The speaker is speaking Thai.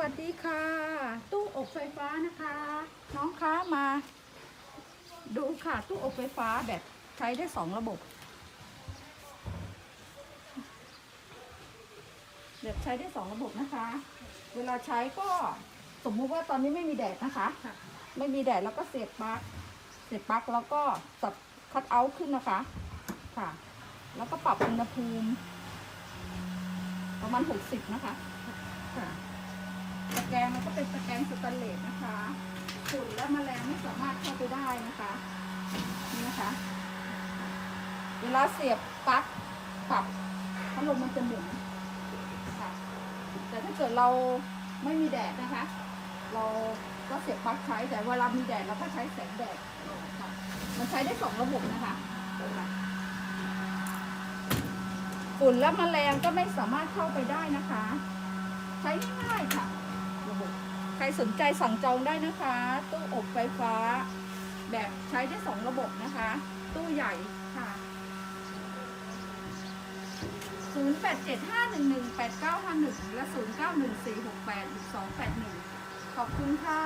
วัสดีค่ะ ตู้อบไฟฟ้านะคะ น้องค้ามา ดูค่ะ ตู้อบไฟฟ้าแบบใช้ได้สองระบบ แบบใช้ได้สองระบบนะคะ เวลาใช้ก็สมมุติว่าตอนนี้ไม่มีแดดนะคะ ไม่มีแดดแล้วก็เสียบปลั๊กเสียบปลั๊กแล้วก็สับคัดเอาท์ขึ้นนะคะ ค่ะ แล้วก็ปรับอุณหภูมิ ประมาณ 60 นะคะ ค่ะ ตะแกรงมันก็เป็นตะแกรงสแตนเลสนะคะฝุ่นและแมลงไม่สามารถเข้าไปได้นะคะนี่นะคะ เวลาเสียบปลั๊กปรับพัดลมมันจะหมุนค่ะแต่ถ้าเกิดเราไม่มีแดดนะคะ เราก็เสียบปลั๊กใช้แต่เวลามีแดดเราก็ใช้แสงแดดค่ะมันใช้ได้สองระบบนะคะฝุ่นและแมลงก็ไม่สามารถเข้าไปได้นะคะ ใช้ง่ายๆค่ะ ใครสนใจสั่งจองได้นะคะ ตู้อบไฟฟ้า แบบใช้ได้สองระบบนะคะ ตู้ใหญ่ค่ะ 0875118951 และ 0914681281 ขอบคุณค่ะ